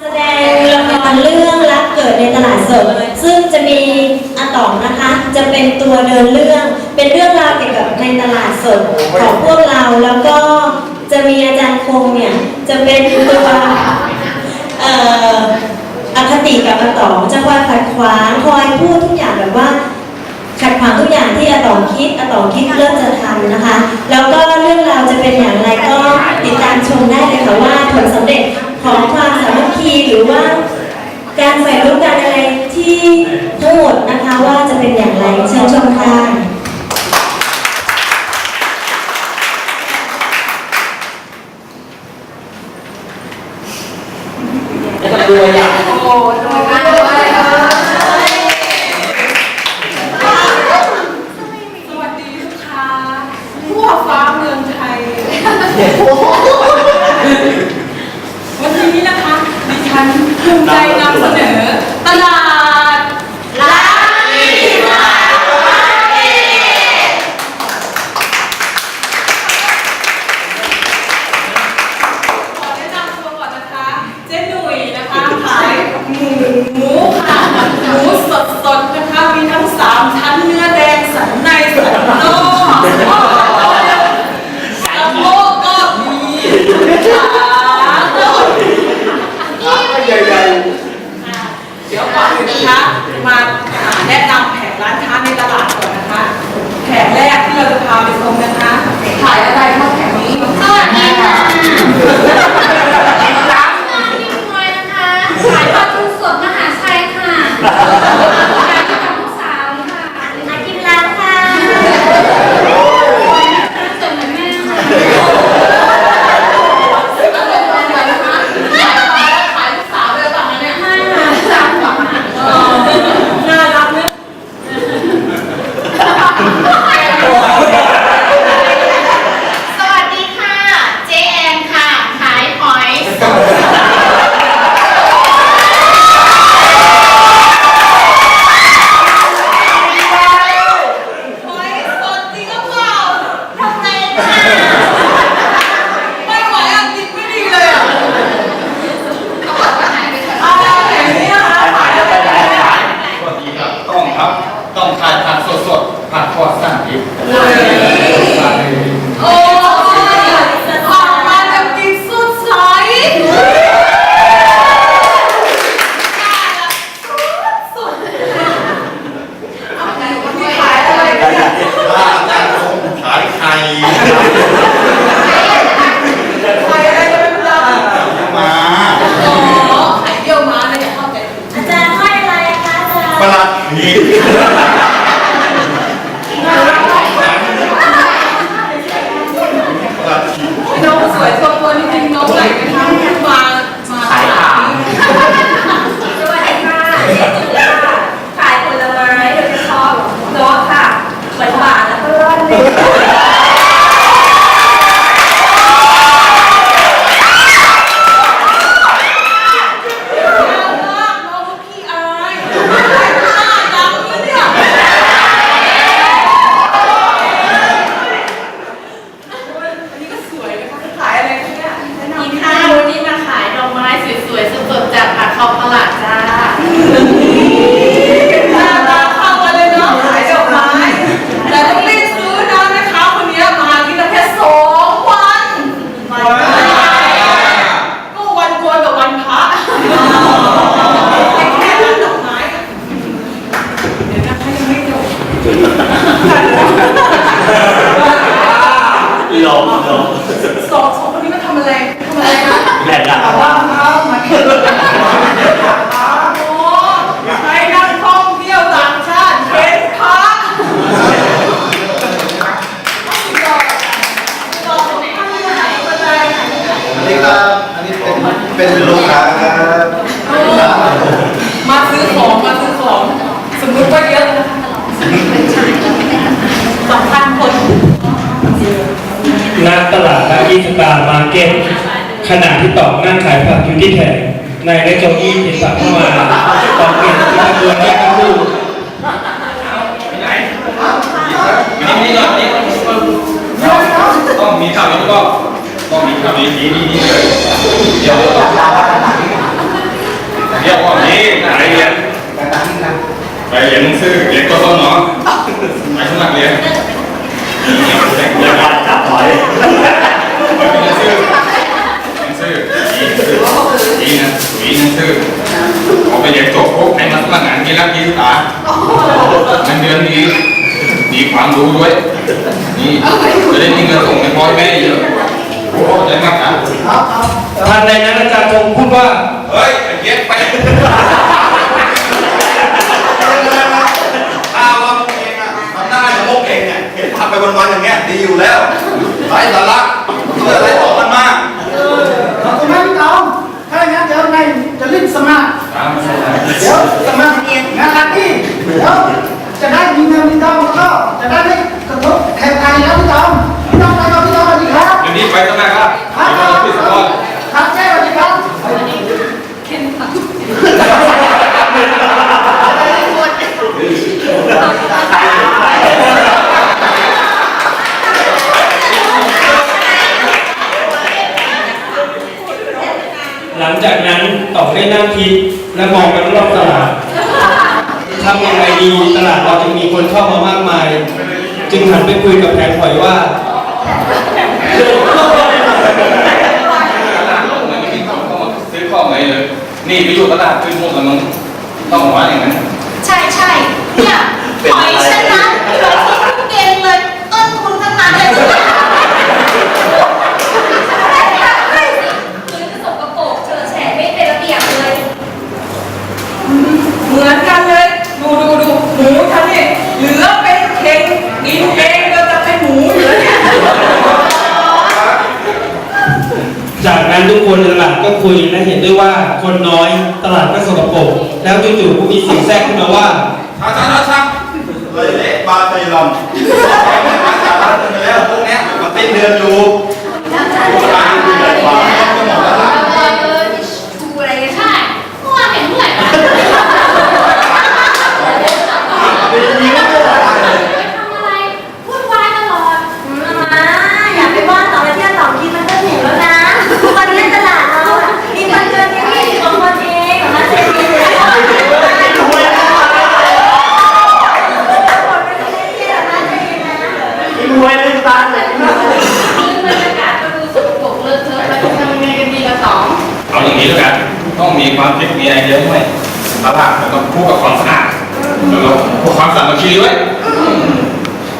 แสดงละครเรื่องรักเกิดในตลาดสดซึ่งจะมีอาต๋องนะคะ จะเป็นตัวเดินเรื่อง เป็นเรื่องราวเกี่ยวกับในตลาดสดของพวกเราแล้วก็จะมีอาจารย์คงเนี่ยจะเป็นตัวเอ่ออคติกับอาต๋องจะคอยขัดขวางคอยพูดทุกอย่างแบบว่า ขัดขวางทุกอย่างที่อาต๋องคิดอาต๋องคิดเริ่มจะทำนะคะ แล้วก็เรื่องราวจะเป็นอย่างไรก็ติดตามชมได้เลยค่ะว่าผลสำเร็จ ของความสามัคคีหรือว่า การใฝ่รู้กันอะไรที่ทั้งหมดนะคะว่าจะเป็นอย่างไรเชิญชมค่ะตัวอย่าง อนอื่นนะคะ มาแนะนำแผงร้านค้าในตลาดก่อนนะคะ แผงแรกที่เราจะพาไปชมนะคะ ขายอะไร ขณะที่ตอบนั่งขายผักอยู่ที่แถงนายและโจอี้เห็นผักเข้ามาตอบเปลี่ยนที่ขบวนแยกกันดูนี่ก่อนนี่ต้องมีข่าวนี้ก็ต้องมีข่าวนี้นี่นี่เลยเดี๋ยวเรียกว่านี้ไปเรียนไปเรียนหนังสือเรียนกศนาะไปสมัครเรียนเรียนการจับถอยหนังสือหนังสือดีนะดีหนังสือเอาไปเรียนจบปุ๊บให้มาสมัครงานกีฬากีฬาเงินเดือนดีดีความรู้ด้วยนี่จะได้มีเงินส่งให้พ่อแม่เยอะโอ้ใจมากนะ ทันใดนั้นอาจารย์ทงพูดว่า เฮ้ยไอ้เย็บไปถ้าว่าพวกเองอะทำได้กับพวกเองเนี่ยเห็นทำ ไปวันๆอย่างเงี้ยดีอยู่แล้วไร้สาระเพื่ออะไรต่อมันมากขอบคุณมากพี่ตองถ้าอย่างนั้นเดี๋ยวในจะรีบสมัครตามไม่ใช่เดี๋ยวสมัครงานหลักที่เดี๋ยวจะได้มีเงินพี่ตองแล้วก็จะได้ไม่กระทบแข่งขันแล้วพี่ตองพี่ตองไปกับพี่ตองสวัสดีครับเดี๋ยวนี้ไปทำไมครับครัเดี๋ยวเราปิดสกอนครับแจ้สวัสดีครับ หลังจากนั้นต่องได้นั่งคิดและมองไปรอบๆตลาดทำยังไงดีตลาดเราจะมีคนเข้ามามากมาย จึงหันไปคุยกับแผงหอยว่าซื้อของไหนเลย นี่ไปอยู่ตลาดขึ้นหมดแล้วมึงต้องว่าอย่างนั้น ใช่ใช่เนี่ยหอยชนะเหลือทุกเกณฑ์เลยต้นทุนทั้งนั้นเลยคือจะสกปรกเฉอะแฉะไม่เป็นระเบียบเลย เหมือนกันเลย ดูดูดูหมูฉันนี่เหลือเป็นเข่งกินเองก็จะเป็นหมูเหลือเนี่ย จากนั้นทุกคนในตลาด ก็คุยและเห็นด้วยว่าคนน้อยตลาดก็สกปรกแล้วจู่ๆก็มีเสียงแทรกขึ้นมาว่าช้าช้าช้าช้าเลยเละบาไทยลำมาจากร้านไปแล้วพวกเนี้ยมันติดเดือนอยู่ร้านคือแบบว่าก็หมดแล้วล่ะ เออเออชูอะไรกันใช่เมื่อวานเห็นเมื่อไหร่วะไปทำอะไรวุ่นวายตลอด มาอย่าไปว่าต่อไปเที่ยวต่อทีมันก็ถึงแล้วนะตอนนี้ตลาดเราอะมีคนเดินแค่ยี่สิบกว่าคนเองมาเซ็นดีเลย รวยเลยตาเลย บรรยากาศก็ดูสกปรกเลอะเทอะแล้วจะทำยังไงกันดีละสอง เอาอย่างนี้แล้วกัน ต้องมีความ คิดมีไอเดียด้วยตลาดมันต้องคู่กับความสะอาดแล้วก็พวกความสามัคคีด้วย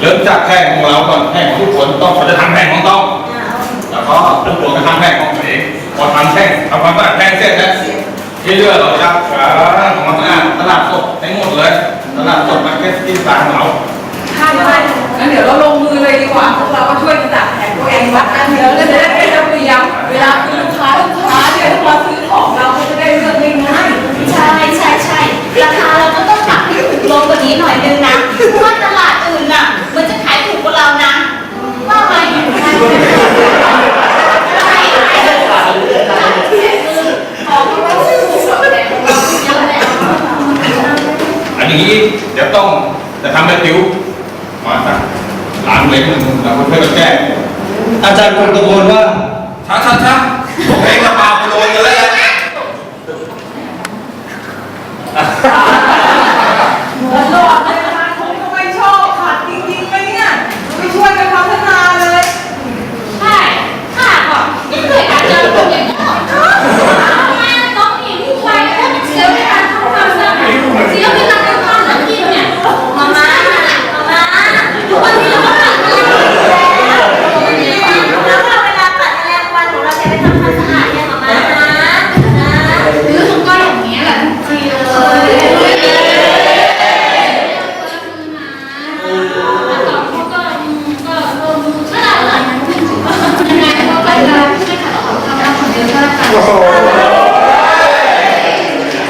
เริ่มจากแพร่ของเราก่อนแพร่ของทุกคนต้องเขาจะทำแพร่ของต้องแล้วก็ทุกคนก็ทำแพร่ของตัวเองพอทำแพร่ทำความสะอาดแพร่เสร็จแล้วที่เลือเราจะของความสะอาดตลาดสดให้หมดเลยตลาดสดมาร์เก็ตที่ต่างของเราใช่ใช่งั้นเดี๋ยวเราลงมือเลยดีกว่าพวกเราก็ช่วยกันจัดแผงตัวเองวัดกันเดี๋ยวจะได้เป็นระเบียบเวลาคือลูกค้าลูกค้าเนี่ยถ้ามาซื้อของเราก็จะได้เลือกง่ายๆ ใช่ใช่ใช่ ราคาเราก็ต้องปรับให้ถูกลงกว่านี้หน่อยนึงนะเพราะว่าตลาดอนน่ะ มันจะขายถูกกว่าเรานะ ว่าไหมใช่ใช่ของที่ว่าถูกกว่าแต่ของเราเยอะแล้ว อันนี้เดี๋ยวต้องจะทำเป็นติวมาจากร้านเล็กนึงเราเพื่อนกันแก้ อาจารย์คงตะโกนว่า ช้าช้าช้าผมเองก็ปาไปโดนกันแล้ว ตลอดเลยนะคะผมก็ไม่ชอบขาดจริงๆเลยเนี่ยไม่ช่วยกันพัฒนาเลย ใช่ค่ะก่อนไม่เคยการเจอคนอย่างนี้หรอกทำไมต้องหนีผู้ชายแล้วมันเสียเวลาทำความสะอาดเสียเวลาทำความรักกินเนี่ยมาม่ามาม่าทุกวันนี้เราก็ทำอะไรแล้ว แล้วก็เวลาปัดแมลงวันของเราจะไปทำความสะอาดเนี่ยหรอมานะ หรือมันก็อย่างนี้ยแหละทุกทีเลยแล้วก็เขาก็อืมก็ลงถ้าเราหลังยังไงเขาก็จะไม่ขัดต่อคำรับของเดิมก็แล้วกัน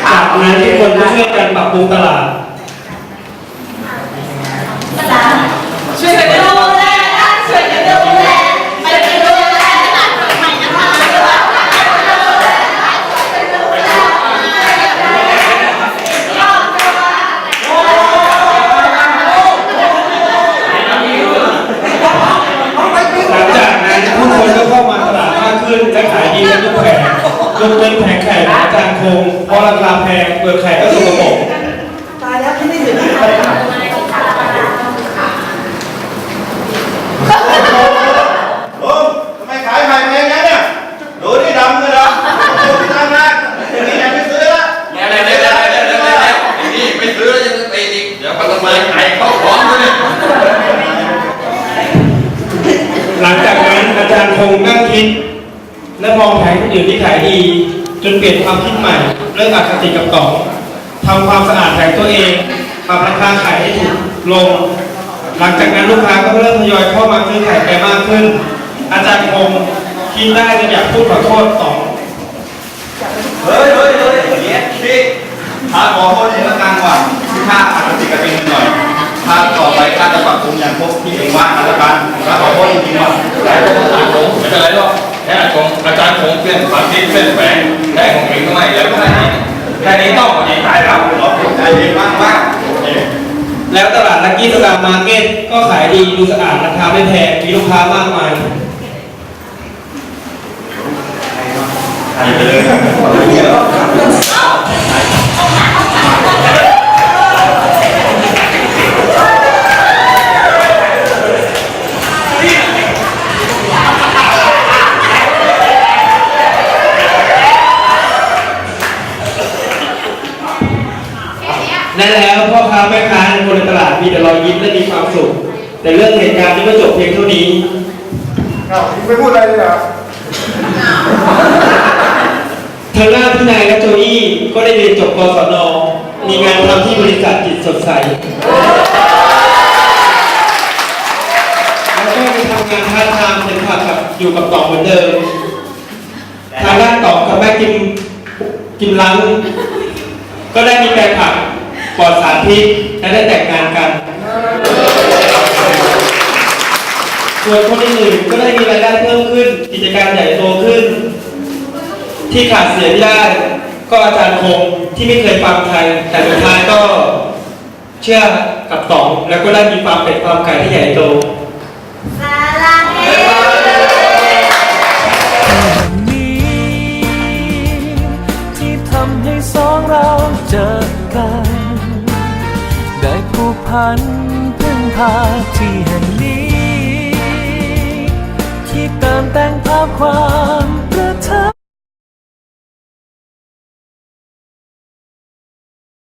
จากนั้นทุกคนก็ช่วยกันปรับปรุงตลาด ช่วยกันดู ดูแลนะช่วยกันดูแลไปกันดูแลตลาดใหม่นะคะ หลังจากนั้นผู้คนก็ เข้ามาตลาดมากขึ้นและขายดีกันทุกแผงไข่ของอาจารย์คงเพราะราคาแพงเปลือกไข่ก็สกปรกตายแล้วที่นี่ถึงลุงทำไมขายไข่แพงงั้นเนี่ยดูนี่ดำเลยเหรอดูที่ทำนะอย่างนี้ยังไม่ซื้อละเดี๋ยวเดี๋ยวเดี๋ยวเดี๋ยวเดี๋ยวเดี๋ยวเดี๋ยวไอ้นี่ไม่ซื้อแล้วยังจะตีอีกเดี๋ยวเขาทำไมไข่เข้าของด้วนี่ยหลังจากนั้นอาจารย์คงนั่งคิด และมองแผงคนอื่นที่ขายดี จนเปลี่ยนความคิดใหม่เรื่องอคติกับต๋องทำความสะอาดแผงตัวเองปรับราคาขายให้ถูกลง หลังจากนั้นลูกค้าก็เริ่มทยอยเข้ามาซื้อไข่ไปมากขึ้น อาจารย์คงคิดได้จะอยากพูดขอโทษต๋องเฮ้ยเฮ้ยเฮ้ยอย่างเงี้ยพี่ข้าขอโทษทีละกันว่ะที่ข้าอาจจะติดกระดิ่งหน่อยข้าต่อไปข้าจะปรับปรุงอย่างพวกที่เองว่ากันละกันข้าขอโทษจริงๆว่ะแต่อาจารย์คงไม่เป็นไรหรอก แค่ของอาจารย์คงเปลี่ยนความคิดเปลี่ยนแปลงแค่ของเองก็ไม่แล้วแค่นี้แค่นี้ต้องกว่านี้ตายแล้วขอบคุณใจดีมากมากแล้วตลาดลักกี้สลามมาร์เก็ตก็ขายดีดูสะอาดราคาไม่แพงมีลูกค้ามากมายไปเลย แต่เรื่องเหตุการณ์นี้ไม่จบเพียงเท่านี้เราไม่พูดอะไรเลยเหรอทางด้านพี่นายและโจอี้ก็ได้เรียนจบกศน มีงานทำที่บริษัทจิตสดใส แล้วก็ไปทำงานพาร์ทไทม์เป็นผักกับอยู่กับต่องเหมือนเดิม ทางด้านต่องกับแม่กิมกิมลัง ก็ได้มีแปลงผักปลอดสารพิษและได้แต่งงานกัน ส่วนคนอื่นๆก็ได้มีรายได้เพิ่มขึ้น กิจการใหญ่โตขึ้น ที่ขาดเสียไม่ได้ ก็อาจารย์คงที่ไม่เคยฟังใครแต่สุดท้ายก็เชื่อกับต๋องแล้วก็ได้มีความเป็ดความไก่ที่ใหญ่โตซาลาเที่ทำให้สองเราเจอกัน ได้ผูกพันพึ่งพาที่